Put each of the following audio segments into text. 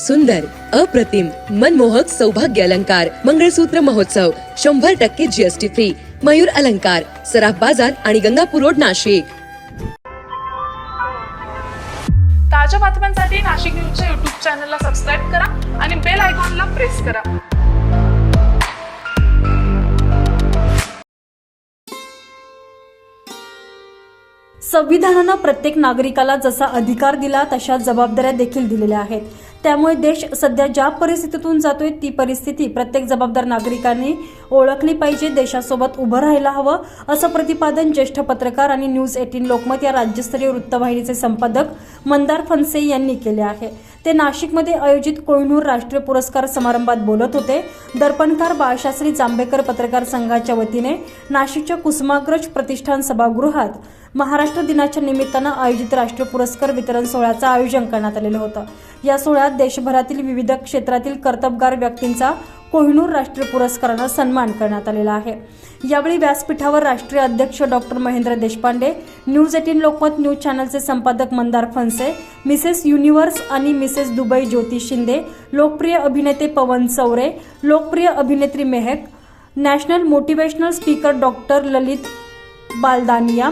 सुंदर अप्रतिम मनमोहक सौभाग्य अलंकार मंगळसूत्र महोत्सव शंभर टक्के जीएसटी फ्री मयूर अलंकार सराफ बाजार आणि गंगापूर रोड नाशिक. ताज्या बातम्यांसाठी नाशिक न्यूजच्या युट्यूब चॅनलला सबस्क्राईब करा आणि बेल आयकॉनला प्रेस करा. संविधानानं प्रत्येक नागरिकाला जसा अधिकार दिला तशा जबाबदाऱ्या देखील दिलेल्या आहेत. त्यामुळे देश सध्या ज्या परिस्थितीतून जातोय ती परिस्थिती प्रत्येक जबाबदार नागरिकांनी ओळखली पाहिजे देशासोबत उभं राहायला हवं असं प्रतिपादन ज्येष्ठ पत्रकार आणि न्यूज एटीन लोकमत या राज्यस्तरीय वृत्तवाहिनीचे संपादक मंदार फनसे यांनी केले आहे. ते नाशिकमध्ये आयोजित कोहिनूर राष्ट्रीय पुरस्कार समारंभात बोलत होते. दर्पणकार बाळशास्त्री जांभेकर पत्रकार संघाच्या वतीने नाशिकच्या कुसुमाग्रज प्रतिष्ठान सभागृहात महाराष्ट्र दिनाच्या निमित्तानं आयोजित राष्ट्रीय पुरस्कार वितरण सोहळ्याचं आयोजन करण्यात आलेलं होतं. या सोहळ्यात देशभरातील विविध क्षेत्रातील कर्तबगार व्यक्तींचा कोहिनूर राष्ट्रीय पुरस्कारानं सन्मान करण्यात आलेला आहे. यावेळी व्यासपीठावर राष्ट्रीय अध्यक्ष doctor Mahendra Deshpande news eighteen Lokmat news चॅनलचे संपादक मंदार फनसे मिसेस युनिव्हर्स आणि मिसेस दुबई ज्योती शिंदे लोकप्रिय अभिनेते पवन चौरे लोकप्रिय अभिनेत्री Mehak national motivational speaker doctor Lalit Baldaniya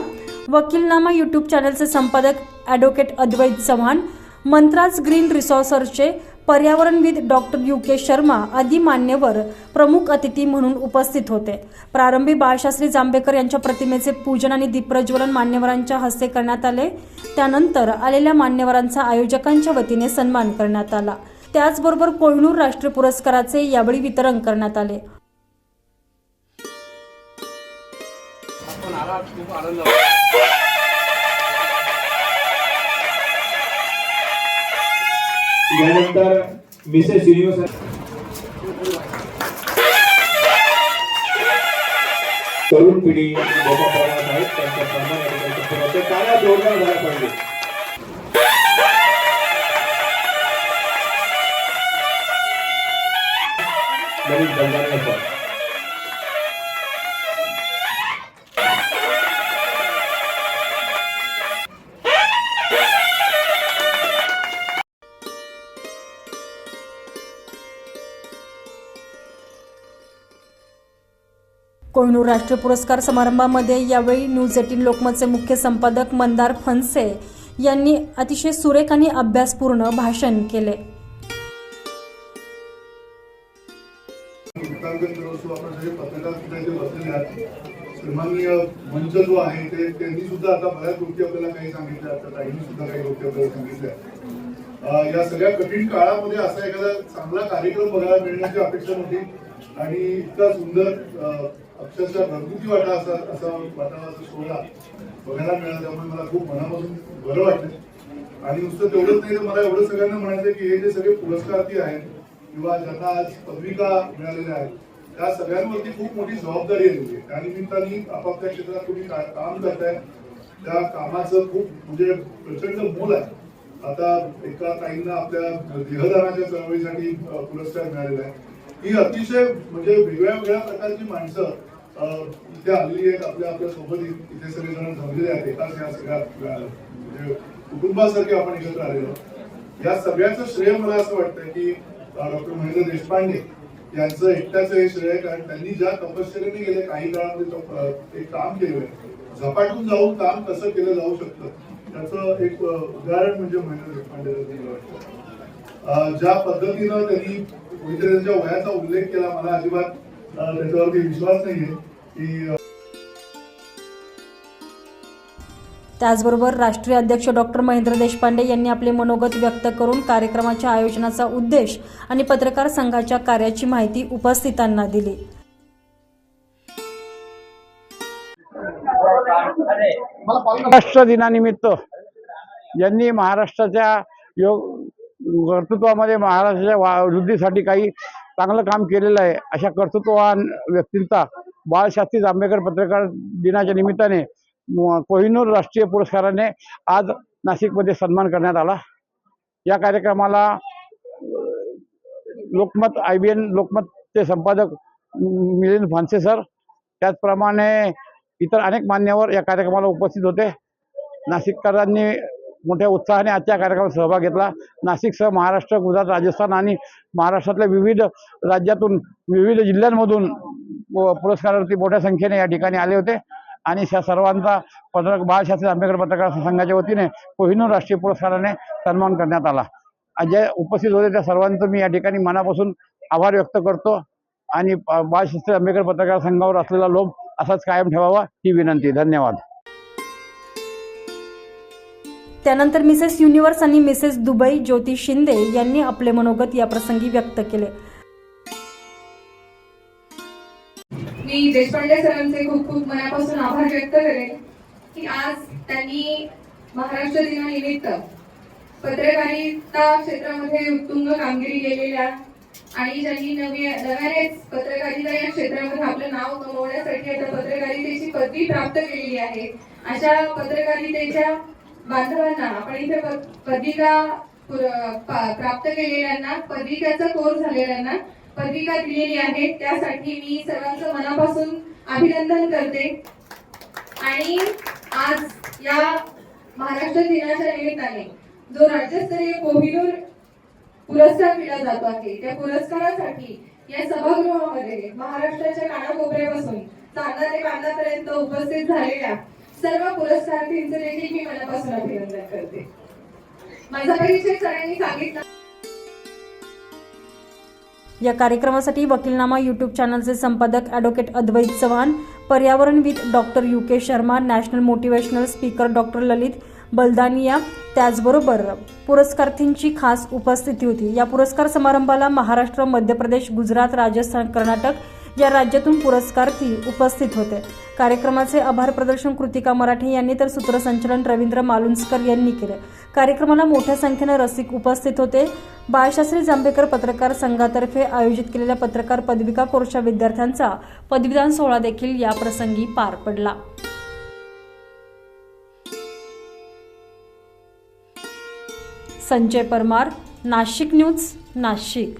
Vakilnama YouTube चॅनलचे संपादक ॲडव्होकेट अद्वैत चव्हाण मंत्राज ग्रीन रिसॉर्सरचे पर्यावरणविद डॉक्टर यू के शर्मा आदी मान्यवर प्रमुख अतिथी म्हणून उपस्थित होते. प्रारंभी बाळशास्त्री जांभेकर यांच्या प्रतिमेचे पूजन आणि दीपप्रज्वलन मान्यवरांच्या हस्ते करण्यात आले. त्यानंतर आलेल्या मान्यवरांचा आयोजकांच्या वतीने सन्मान करण्यात आला. त्याचबरोबर कोळनूर राष्ट्रीय पुरस्काराचे यावेळी वितरण करण्यात आले. आपण आला खूप आनंद यानंतर मिसेस युनिव्हर्स तरुण पिढी मोठ्या प्रमाणात आहेत त्यांचा सन्मान या ठिकाणी करतो जातो. टाळ्या जोरदार झाल्या पाहिजे नवीन बंधारे कोहिनूर राष्ट्रीय पुरस्कार समारंभामध्ये यावेळी न्यूज एटीन लोकमतचे मुख्य संपादक मंदार फनसे यांनी अतिशय सुरेख आणि अभ्यासपूर्ण भाषण केले. चित्रांकन करत सन्माननीय मंच जो आहे ते. त्यांनी सुद्धा आता बऱ्याच गोष्टी आपल्याला काही सांगितल्या. आता ताईंनी सुद्धा काही गोष्टी आपल्याला सांगितल्या. या सगळ्या कठीण काळामध्ये असा एखादा चांगला कार्यक्रम बघायला मिळण्याची अपेक्षा नव्हती आणि इतका सुंदर अक्षरशः घरगुती वाटा असा असा वाटाणा असा सोहळा बघायला मिळाला. त्यामुळे मला खूप मनापासून बरं वाटलं. आणि नुसतं तेवढंच नाही तर मला एवढं सगळ्यांना म्हणायचं की हे जे सगळे पुरस्कारार्थी आहेत किंवा ज्यांना आज पदविका मिळालेल्या आहेत त्या सगळ्यांवरती खूप मोठी जबाबदारी आलेली आहे त्यानिमित्ताने आपापल्या क्षेत्रात तुम्ही काम करताय. त्या कामाचं खूप म्हणजे प्रचंड मोल आहे. आता एका ताईंना आपल्या देहदानाच्या चळवळीसाठी पुरस्कार मिळालेला आहे. ही अतिशय म्हणजे वेगळ्या वेगळ्या प्रकारची माणसं इथे आलेली आहेत आपल्या आपल्यासोबत इथे सगळेजण जमलेले आहेत. एकाच या सगळ्या म्हणजे कुटुंबासारखे आपण एकत्र आलेलो या सगळ्याचं श्रेय मला असं वाटतं की डॉक्टर महेंद्र देशपांडे यांचं एकट्याचं हे श्रेय कारण त्यांनी ज्या तपश्चर्याने गेले काही काळामध्ये ते काम केलंय. झपाटून जाऊन काम कसं केलं जाऊ शकतं? त्याचं एक उदाहरण म्हणजे महेंद्र देशपांडे वाटतं. ज्या पद्धतीनं त्यांनी त्यांच्या वयाचा उल्लेख केला मला अजिबात त्याच्यावरती विश्वास नाहीये. की त्याचबरोबर राष्ट्रीय अध्यक्ष डॉक्टर महेंद्र देशपांडे यांनी आपले मनोगत व्यक्त करून कार्यक्रमाच्या आयोजनाचा उद्देश आणि पत्रकार संघाच्या कार्याची माहिती उपस्थितांना दिली. महाराष्ट्र दिनानिमित्त ज्यांनी महाराष्ट्राच्या योग कर्तृत्वामध्ये महाराष्ट्राच्या वा वृद्धीसाठी काही चांगलं काम केलेलं आहे अशा कर्तृत्ववान व्यक्तींचा बाळशास्त्री जांभेकर पत्रकार दिनाच्या निमित्ताने कोहिनूर राष्ट्रीय पुरस्काराने आज नाशिकमध्ये सन्मान करण्यात आला. या कार्यक्रमाला लोकमत आय बी एन लोकमतचे संपादक मिलिंद फानसे सर त्याचप्रमाणे इतर अनेक मान्यवर या कार्यक्रमाला उपस्थित होते. नाशिककरांनी मोठ्या उत्साहाने आजच्या कार्यक्रमात सहभाग घेतला. नाशिकसह महाराष्ट्र गुजरात राजस्थान आणि महाराष्ट्रातल्या विविध राज्यातून विविध जिल्ह्यांमधून पुरस्कारार्थी मोठ्या संख्येने या ठिकाणी आले होते. आणि त्या सर्वांचा पत्रक बाळशास्त्री आंबेडकर पत्रकार संघाच्या वतीने कोहिनूर राष्ट्रीय पुरस्काराने सन्मान करण्यात आला. जे उपस्थित होते त्या सर्वांचं मी या ठिकाणी मनापासून आभार व्यक्त करतो. आणि बाळशास्त्री आंबेडकर पत्रकार संघावर असलेला लोभ असाच कायम ठेवावा ही विनंती. धन्यवाद. त्यानंतर मिसेस युनिव्हर्स आणि मिसेस दुबई ज्योती शिंदे यांनी आपले मनोगत या प्रसंगी व्यक्त केले. मी देशपांडे सरांचे खूप खूप मनापासून आभार व्यक्त करेन की आज त्यांनी महाराष्ट्र दिनानिमित्त पत्रकारिता क्षेत्रामध्ये उत्तुंग कामगिरी केलेल्या आणि ज्यांनी नवी नव्यानेच पत्रकारिता या क्षेत्रामध्ये आपलं नाव कमवण्यासाठी आता पत्रकारितेची पदवी प्राप्त केलेली आहे अशा पत्रकारितेच्या बांधवांना आपण इथे पदिका पदविका प्राप्त केलेल्यांना पदविकाचा कोर्स झालेल्यांना पदविका दिलेली आहे. त्यासाठी मी सर्वांचं मनापासून अभिनंदन करते. आणि आज या महाराष्ट्र दिनाच्या निमित्ताने जो राज्यस्तरीय कोहिनूर पुरस्कार दिला जातो आहे त्या पुरस्कारासाठी या सभागृहामध्ये महाराष्ट्राच्या कानाकोपऱ्यापासून चांदा ते कांदापर्यंत उपस्थित झालेल्या सर्व पुरस्कारार्थींचे देखील मी मनापासून अभिनंदन करते. माझा परिचय सरांनी सांगितला. या कार्यक्रमासाठी वकीलनामा यूट्यूब चॅनलचे संपादक advocate Advait Chavan पर्यावरणविद doctor U K Sharma national motivational speaker doctor Lalit Baldaniya त्याचबरोबर पुरस्कारार्थींची खास उपस्थिती होती. या पुरस्कार समारंभाला महाराष्ट्र मध्य प्रदेश गुजरात राजस्थान कर्नाटक या राज्यातून पुरस्कार्थी उपस्थित होते. कार्यक्रमाचे आभार प्रदर्शन कृतिका मराठे यांनी तर सूत्रसंचलन रवींद्र मालुंजकर यांनी केले. कार्यक्रमाला मोठ्या संख्येनं रसिक उपस्थित होते. बाळशास्त्री जांभेकर पत्रकार संघातर्फे आयोजित केलेल्या पत्रकार पदविका कोर्सच्या विद्यार्थ्यांचा पदवीदान सोहळा देखील या प्रसंगी पार पडला. संजय परमार नाशिक न्यूज नाशिक.